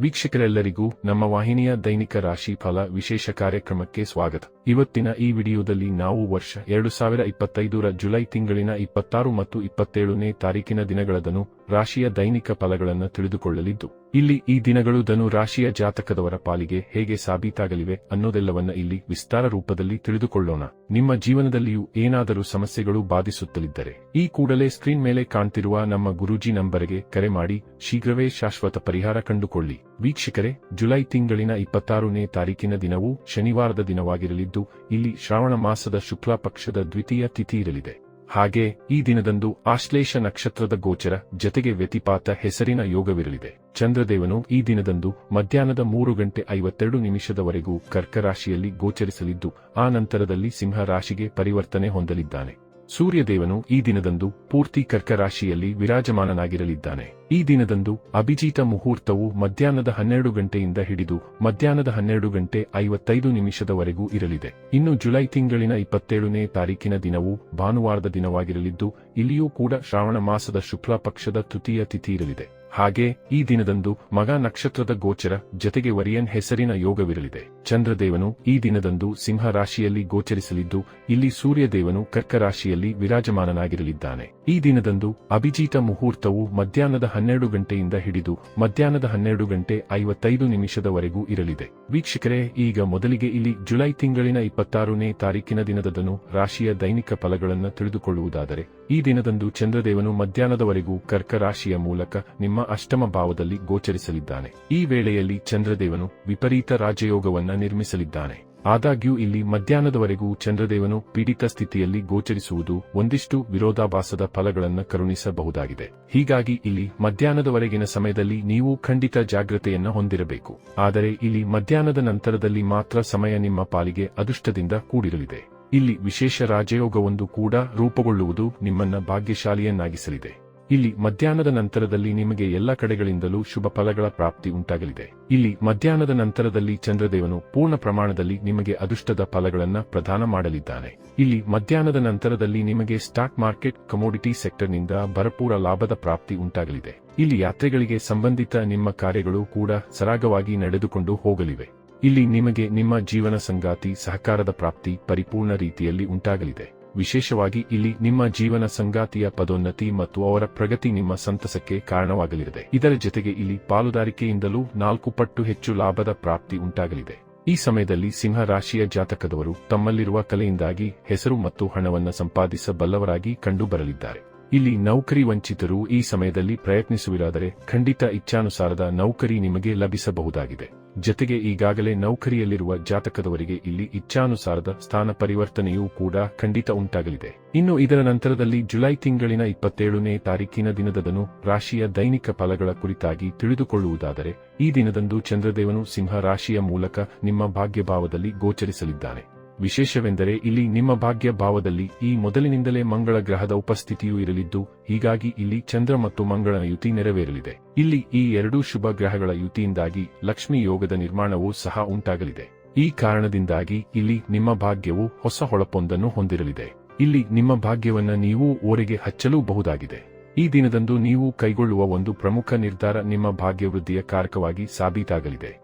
ವೀಕ್ಷಕರೆಲ್ಲರಿಗೂ ನಮ್ಮ ವಾಹಿನಿಯ ದೈನಿಕ ರಾಶಿ ಫಲ ವಿಶೇಷ ಕಾರ್ಯಕ್ರಮಕ್ಕೆ ಸ್ವಾಗತ. ಇವತ್ತಿನ ಈ ವಿಡಿಯೋದಲ್ಲಿ ನಾವು ವರ್ಷ ಎರಡು ಸಾವಿರ ಇಪ್ಪತ್ತೈದರ ಜುಲೈ ತಿಂಗಳಿನ ಇಪ್ಪತ್ತಾರು ಮತ್ತು ಇಪ್ಪತ್ತೇಳನೇ ತಾರೀಕಿನ ದಿನಗಳದನು ರಾಶಿಯ ದೈನಿಕ ಫಲಗಳನ್ನು ತಿಳಿದುಕೊಳ್ಳಲಿದ್ದು, ಇಲ್ಲಿ ಈ ದಿನಗಳು ಧನು ರಾಶಿಯ ಜಾತಕದವರ ಪಾಲಿಗೆ ಹೇಗೆ ಸಾಬೀತಾಗಲಿವೆ ಅನ್ನೋದೆಲ್ಲವನ್ನ ಇಲ್ಲಿ ವಿಸ್ತಾರ ರೂಪದಲ್ಲಿ ತಿಳಿದುಕೊಳ್ಳೋಣ. ನಿಮ್ಮ ಜೀವನದಲ್ಲಿಯೂ ಏನಾದರೂ ಸಮಸ್ಯೆಗಳು ಬಾಧಿಸುತ್ತಲಿದ್ದರೆ, ಈ ಕೂಡಲೇ ಸ್ಕ್ರೀನ್ ಮೇಲೆ ಕಾಣ್ತಿರುವ ನಮ್ಮ ಗುರೂಜಿ ನಂಬರ್ಗೆ ಕರೆ ಮಾಡಿ, ಶೀಘ್ರವೇ ಶಾಶ್ವತ ಪರಿಹಾರ ಕಂಡುಕೊಳ್ಳಿ. ವೀಕ್ಷಕರೇ, ಜುಲೈ ತಿಂಗಳಿನ ಇಪ್ಪತ್ತಾರನೇ ತಾರೀಕಿನ ದಿನವೂ ಶನಿವಾರದ ದಿನವಾಗಿರಲಿದ್ದು, ಇಲ್ಲಿ ಶ್ರಾವಣ ಮಾಸದ ಶುಕ್ಲ ಪಕ್ಷದ ದ್ವಿತೀಯ ತಿಥಿ ಇರಲಿದೆ. ಹಾಗೆ ಈ ದಿನದಂದು ಆಶ್ಲೇಷ ನಕ್ಷತ್ರದ ಗೋಚರ ಜತೆಗೆ ವ್ಯತಿಪಾತ ಹೆಸರಿನ ಯೋಗವಿರಲಿದೆ. ಚಂದ್ರದೇವನು ಈ ದಿನದಂದು ಮಧ್ಯಾಹ್ನದ ಮೂರು ಗಂಟೆ ಐವತ್ತೆರಡು ನಿಮಿಷದವರೆಗೂ ಕರ್ಕರಾಶಿಯಲ್ಲಿ ಗೋಚರಿಸಲಿದ್ದು, ಆ ನಂತರದಲ್ಲಿ ಸಿಂಹ ರಾಶಿಗೆ ಪರಿವರ್ತನೆ ಹೊಂದಲಿದ್ದಾನೆ. ಸೂರ್ಯದೇವನು ಈ ದಿನದಂದು ಪೂರ್ತಿ ಕರ್ಕರಾಶಿಯಲ್ಲಿ ವಿರಾಜಮಾನನಾಗಿರಲಿದ್ದಾನೆ. ಈ ದಿನದಂದು ಅಭಿಜಿತ ಮುಹೂರ್ತವು ಮಧ್ಯಾಹ್ನದ ಹನ್ನೆರಡು ಗಂಟೆಯಿಂದ ಹಿಡಿದು ಮಧ್ಯಾಹ್ನದ ಹನ್ನೆರಡು ಗಂಟೆ ಐವತ್ತೈದು ನಿಮಿಷದವರೆಗೂ ಇರಲಿದೆ. ಇನ್ನು ಜುಲೈ ತಿಂಗಳಿನ ಇಪ್ಪತ್ತೇಳನೇ ತಾರೀಕಿನ ದಿನವು ಭಾನುವಾರದ ದಿನವಾಗಿರಲಿದ್ದು, ಇಲ್ಲಿಯೂ ಕೂಡ ಶ್ರಾವಣ ಮಾಸದ ಶುಕ್ಲ ಪಕ್ಷದ ತೃತೀಯ ತಿಥಿ ಇರಲಿದೆ ಹಾಗೆ ಈ ದಿನದಂದು ಮಗ ನಕ್ಷತ್ರದ ಗೋಚರ ಜತೆಗೆ ವರಿಯನ್ ಹೆಸರಿನ ಯೋಗವಿರಲಿದೆ. ಚಂದ್ರದೇವನು ಈ ದಿನದಂದು ಸಿಂಹ ರಾಶಿಯಲ್ಲಿ ಗೋಚರಿಸಲಿದ್ದು, ಇಲ್ಲಿ ಸೂರ್ಯದೇವನು ಕರ್ಕ ರಾಶಿಯಲ್ಲಿ ವಿರಾಜಮಾನನಾಗಿರಲಿದ್ದಾನೆ. ಈ ದಿನದಂದು ಅಭಿಜಿತ ಮುಹೂರ್ತವು ಮಧ್ಯಾಹ್ನದ ಹನ್ನೆರಡು ಗಂಟೆಯಿಂದ ಹಿಡಿದು ಮಧ್ಯಾಹ್ನದ ಹನ್ನೆರಡು ಗಂಟೆ ಐವತ್ತೈದು ನಿಮಿಷದವರೆಗೂ ಇರಲಿದೆ. ವೀಕ್ಷಕರೇ, ಈಗ ಮೊದಲಿಗೆ ಇಲ್ಲಿ ಜುಲೈ ತಿಂಗಳಿನ ಇಪ್ಪತ್ತಾರನೇ ತಾರೀಕಿನ ದಿನದದನು ರಾಶಿಯ ದೈನಿಕ ಫಲಗಳನ್ನು ತಿಳಿದುಕೊಳ್ಳುವುದಾದರೆ, ಈ ದಿನದಂದು ಚಂದ್ರದೇವನು ಮಧ್ಯಾಹ್ನದವರೆಗೂ ಕರ್ಕ ರಾಶಿಯ ಮೂಲಕ ನಿಮ್ಮ ಅಷ್ಟಮ ಭಾವದಲ್ಲಿ ಗೋಚರಿಸಲಿದ್ದಾನೆ. ಈ ವೇಳೆಯಲ್ಲಿ ಚಂದ್ರದೇವನು ವಿಪರೀತ ರಾಜಯೋಗವನ್ನ ನಿರ್ಮಿಸಲಿದ್ದಾನೆ. ಆದಾಗ್ಯೂ ಇಲ್ಲಿ ಮಧ್ಯಾಹ್ನದವರೆಗೂ ಚಂದ್ರದೇವನು ಪೀಡಿತ ಸ್ಥಿತಿಯಲ್ಲಿ ಗೋಚರಿಸುವುದು ಒಂದಿಷ್ಟು ವಿರೋಧಾಭಾಸದ ಫಲಗಳನ್ನು ಕರುಣಿಸಬಹುದಾಗಿದೆ. ಹೀಗಾಗಿ ಇಲ್ಲಿ ಮಧ್ಯಾಹ್ನದವರೆಗಿನ ಸಮಯದಲ್ಲಿ ನೀವು ಖಂಡಿತ ಜಾಗ್ರತೆಯನ್ನ ಹೊಂದಿರಬೇಕು. ಆದರೆ ಇಲ್ಲಿ ಮಧ್ಯಾಹ್ನದ ನಂತರದಲ್ಲಿ ಮಾತ್ರ ಸಮಯ ನಿಮ್ಮ ಪಾಲಿಗೆ ಅದೃಷ್ಟದಿಂದ ಕೂಡಿರಲಿದೆ. ಇಲ್ಲಿ ವಿಶೇಷ ರಾಜಯೋಗವೊಂದು ಕೂಡ ರೂಪುಗೊಳ್ಳುವುದು ನಿಮ್ಮನ್ನ ಭಾಗ್ಯಶಾಲಿಯನ್ನಾಗಿಸಲಿದೆ. ಇಲ್ಲಿ ಮಧ್ಯಾಹ್ನದ ನಂತರದಲ್ಲಿ ನಿಮಗೆ ಎಲ್ಲ ಕಡೆಗಳಿಂದಲೂ ಶುಭ ಫಲಗಳ ಪ್ರಾಪ್ತಿ ಉಂಟಾಗಲಿದೆ. ಇಲ್ಲಿ ಮಧ್ಯಾಹ್ನದ ನಂತರದಲ್ಲಿ ಚಂದ್ರದೇವನು ಪೂರ್ಣ ಪ್ರಮಾಣದಲ್ಲಿ ನಿಮಗೆ ಅದೃಷ್ಟದ ಫಲಗಳನ್ನು ಪ್ರದಾನ ಮಾಡಲಿದ್ದಾನೆ. ಇಲ್ಲಿ ಮಧ್ಯಾಹ್ನದ ನಂತರದಲ್ಲಿ ನಿಮಗೆ ಸ್ಟಾಕ್ ಮಾರ್ಕೆಟ್ ಕಮೋಡಿಟಿ ಸೆಕ್ಟರ್ನಿಂದ ಭರಪೂರ ಲಾಭದ ಪ್ರಾಪ್ತಿ ಉಂಟಾಗಲಿದೆ. ಇಲ್ಲಿ ಯಾತ್ರೆಗಳಿಗೆ ಸಂಬಂಧಿತ ನಿಮ್ಮ ಕಾರ್ಯಗಳು ಕೂಡ ಸರಾಗವಾಗಿ ನಡೆದುಕೊಂಡು ಹೋಗಲಿವೆ. ಇಲ್ಲಿ ನಿಮಗೆ ನಿಮ್ಮ ಜೀವನ ಸಂಗಾತಿ, ಸಹಕಾರದ ಪ್ರಾಪ್ತಿ ಪರಿಪೂರ್ಣ ರೀತಿಯಲ್ಲಿ ಉಂಟಾಗಲಿದೆ. ವಿಶೇಷವಾಗಿ ಇಲ್ಲಿ ನಿಮ್ಮ ಜೀವನ ಸಂಗಾತಿಯ ಪದೋನ್ನತಿ ಮತ್ತು ಅವರ ಪ್ರಗತಿ ನಿಮ್ಮ ಸಂತಸಕ್ಕೆ ಕಾರಣವಾಗಲಿದೆ. ಇದರ ಜೊತೆಗೆ ಇಲ್ಲಿ ಪಾಲುದಾರಿಕೆಯಿಂದಲೂ ನಾಲ್ಕು ಪಟ್ಟು ಹೆಚ್ಚು ಲಾಭದ ಪ್ರಾಪ್ತಿ ಉಂಟಾಗಲಿದೆ. ಈ ಸಮಯದಲ್ಲಿ ಸಿಂಹ ರಾಶಿಯ ಜಾತಕದವರು ತಮ್ಮಲ್ಲಿರುವ ಕಲೆಯಿಂದಾಗಿ ಹೆಸರು ಮತ್ತು ಹಣವನ್ನು ಸಂಪಾದಿಸಬಲ್ಲವರಾಗಿ ಕಂಡುಬರಲಿದ್ದಾರೆ. ಇಲ್ಲಿ ನೌಕರಿ ವಂಚಿತರು ಈ ಸಮಯದಲ್ಲಿ ಪ್ರಯತ್ನಿಸುವಿರಾದರೆ ಖಂಡಿತ ಇಚ್ಛಾನುಸಾರದ ನೌಕರಿ ನಿಮಗೆ ಲಭಿಸಬಹುದಾಗಿದೆ. ಜತೆಗೆ ಈಗಾಗಲೇ ನೌಕರಿಯಲ್ಲಿರುವ ಜಾತಕದವರಿಗೆ ಇಲ್ಲಿ ಇಚ್ಛಾನುಸಾರದ ಸ್ಥಾನ ಪರಿವರ್ತನೆಯೂ ಕೂಡ ಖಂಡಿತ ಉಂಟಾಗಲಿದೆ. ಇನ್ನು ಇದರ ನಂತರದಲ್ಲಿ ಜುಲೈ ತಿಂಗಳಿನ ಇಪ್ಪತ್ತೇಳನೇ ತಾರೀಕಿನ ದಿನದದನು ರಾಶಿಯ ದೈನಿಕ ಫಲಗಳ ಕುರಿತಾಗಿ ತಿಳಿದುಕೊಳ್ಳುವುದಾದರೆ ಈ ದಿನದಂದು ಚಂದ್ರದೇವನು ಸಿಂಹ ರಾಶಿಯ ಮೂಲಕ ನಿಮ್ಮ ಭಾಗ್ಯಭಾವದಲ್ಲಿ ಗೋಚರಿಸಲಿದ್ದಾನೆ. ವಿಶೇಷವೆಂದರೆ ಇಲ್ಲಿ ನಿಮ್ಮ ಭಾಗ್ಯ ಭಾವದಲ್ಲಿ ಈ ಮೊದಲಿನಿಂದಲೇ ಮಂಗಳ ಗ್ರಹದ ಉಪಸ್ಥಿತಿಯೂ ಇರಲಿದ್ದು, ಹೀಗಾಗಿ ಇಲ್ಲಿ ಚಂದ್ರ ಮತ್ತು ಮಂಗಳನ ಯುತಿ ನೆರವೇರಲಿದೆ. ಇಲ್ಲಿ ಈ ಎರಡೂ ಶುಭ ಗ್ರಹಗಳ ಯುತಿಯಿಂದಾಗಿ ಲಕ್ಷ್ಮಿ ಯೋಗದ ನಿರ್ಮಾಣವೂ ಸಹ ಉಂಟಾಗಲಿದೆ. ಈ ಕಾರಣದಿಂದಾಗಿ ಇಲ್ಲಿ ನಿಮ್ಮ ಭಾಗ್ಯವು ಹೊಸ ಹೊಳಪೊಂದನ್ನು ಹೊಂದಿರಲಿದೆ. ಇಲ್ಲಿ ನಿಮ್ಮ ಭಾಗ್ಯವನ್ನ ನೀವು ಓರೆಗೆ ಹಚ್ಚಲೂ ಬಹುದಾಗಿದೆ ಈ ದಿನದಂದು ನೀವು ಕೈಗೊಳ್ಳುವ ಒಂದು ಪ್ರಮುಖ ನಿರ್ಧಾರ ನಿಮ್ಮ ಭಾಗ್ಯವೃದ್ಧಿಯ ಕಾರಕವಾಗಿ ಸಾಬೀತಾಗಲಿದೆ.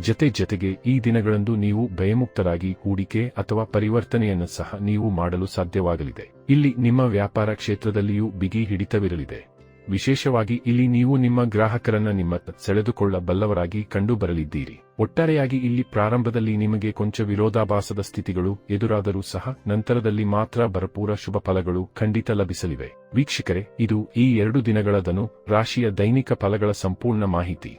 ಜತೆ ಜತೆಗೆ ಈ ದಿನಗಳಂದು ನೀವು ಭಯಮುಕ್ತರಾಗಿ ಹೂಡಿಕೆ ಅಥವಾ ಪರಿವರ್ತನೆಯನ್ನು ಸಹ ನೀವು ಮಾಡಲು ಸಾಧ್ಯವಾಗಲಿದೆ. ಇಲ್ಲಿ ನಿಮ್ಮ ವ್ಯಾಪಾರ ಕ್ಷೇತ್ರದಲ್ಲಿಯೂ ಬಿಗಿ ಹಿಡಿತವಿರಲಿದೆ. ವಿಶೇಷವಾಗಿ ಇಲ್ಲಿ ನೀವು ನಿಮ್ಮ ಗ್ರಾಹಕರನ್ನ ನಿಮ್ಮ ಸೆಳೆದುಕೊಳ್ಳಬಲ್ಲವರಾಗಿ ಕಂಡುಬರಲಿದ್ದೀರಿ. ಒಟ್ಟಾರೆಯಾಗಿ ಇಲ್ಲಿ ಪ್ರಾರಂಭದಲ್ಲಿ ನಿಮಗೆ ಕೊಂಚ ವಿರೋಧಾಭಾಸದ ಸ್ಥಿತಿಗಳು ಎದುರಾದರೂ ಸಹ ನಂತರದಲ್ಲಿ ಮಾತ್ರ ಭರಪೂರ ಶುಭ ಫಲಗಳು ಖಂಡಿತ ಲಭಿಸಲಿವೆ. ವೀಕ್ಷಕರೇ, ಇದು ಈ ಎರಡು ದಿನಗಳದನು ರಾಶಿಯ ದೈನಿಕ ಫಲಗಳ ಸಂಪೂರ್ಣ ಮಾಹಿತಿ.